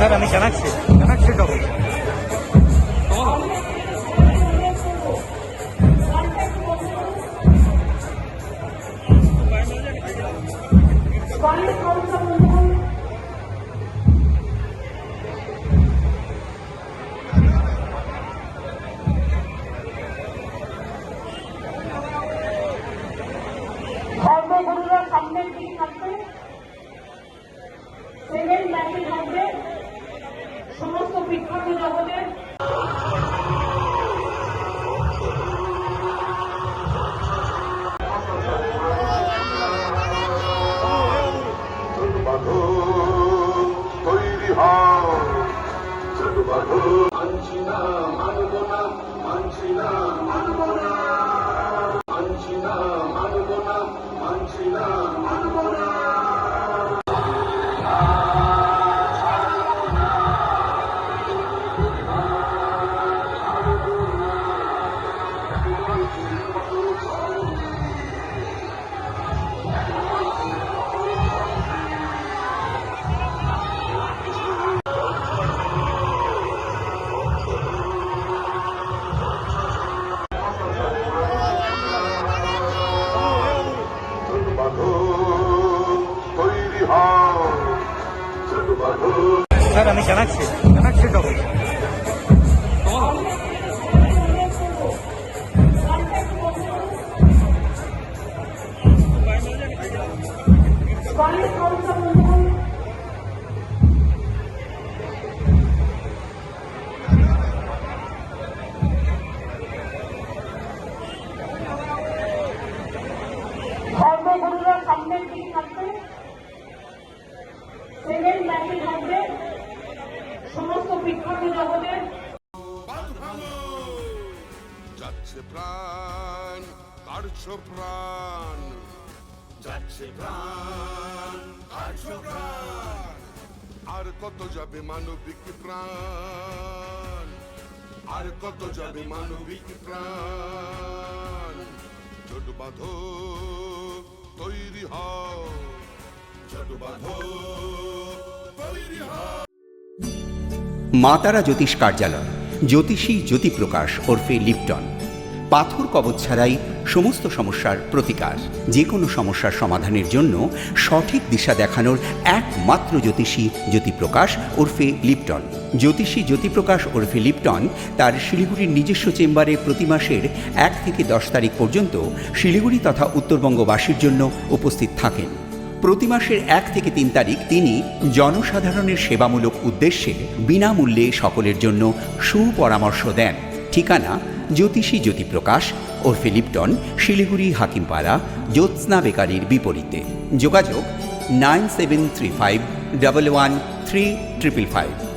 Sir আমি জানাচ্ছি। জানাচ্ছি তো। ধর্মগুরুরা সামনের দিকে থাকবে সেকেন্ড ম্যাচে থাকবে সমস্ত জগতে। তৈরি হও। মানছি না মানব না মানছি না মানব না। ছোট বাঁধো তৈরি হও ছোট বাঁধো স্যার আমি জানাচ্ছি জানাচ্ছি সমস্ত যাচ্ছে প্রাণ কার্য প্রাণ? যাচ্ছে প্রাণ। প্রাণ আর কত যাবে মানবিক প্রাণ? আর কত যাবে মানবিক প্রাণ? ছোট বাঁধো, তৈরি হও। ছোট বাঁধো, তৈরি হও। মা তারা জ্যোতিষ কার্যালয়, জ্যোতিষী জ্যোতিপ্রকাশ ওরফে লিপটন। পাথর কবচ ছাড়াই সমস্ত সমস্যার প্রতিকার। যে কোনো সমস্যার সমাধানের জন্য সঠিক দিশা দেখানোর একমাত্র জ্যোতিষী জ্যোতিপ্রকাশ ওরফে লিপটন। জ্যোতিষী জ্যোতিপ্রকাশ ওরফে লিপটন তার শিলিগুড়ির নিজস্ব চেম্বারে প্রতি মাসের এক থেকে দশ তারিখ পর্যন্ত শিলিগুড়ি তথা উত্তরবঙ্গবাসীর জন্য উপস্থিত থাকেন। প্রতি মাসের এক থেকে তিন তারিখ তিনি জনসাধারণের সেবামূলক উদ্দেশ্যে বিনামূল্যে সকলের জন্য সুপরামর্শ দেন। ঠিকানা জ্যোতিষী জ্যোতিপ্রকাশ ওরফে ফিলিপটন শিলিগুড়ি হাকিমপাড়া জ্যোৎস্না বেকারির বিপরীতে। যোগাযোগ nine seven three five double one three triple five.